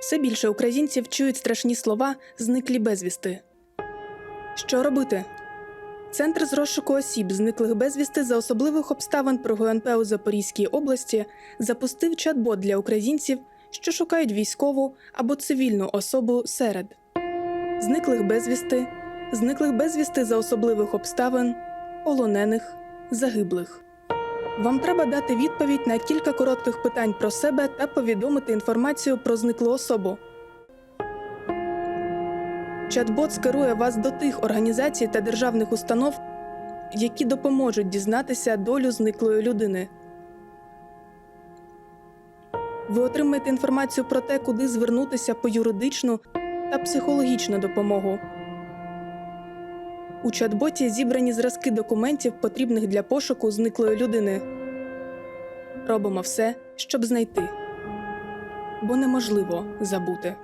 Все більше українців чують страшні слова зниклі безвісти. Що робити? Центр з розшуку осіб, зниклих безвісти за особливих обставин при ГУНП у Запорізькій області запустив чат-бот для українців, що шукають військову або цивільну особу серед зниклих безвісти, зниклих безвісти за особливих обставин, полонених, загиблих. Вам треба дати відповідь на кілька коротких питань про себе та повідомити інформацію про зниклу особу. Чат-бот скерує вас до тих організацій та державних установ, які допоможуть дізнатися долю зниклої людини. Ви отримаєте інформацію про те, куди звернутися по юридичну та психологічну допомогу. У чат-боті зібрані зразки документів, потрібних для пошуку зниклої людини. Робимо все, щоб знайти, бо неможливо забути.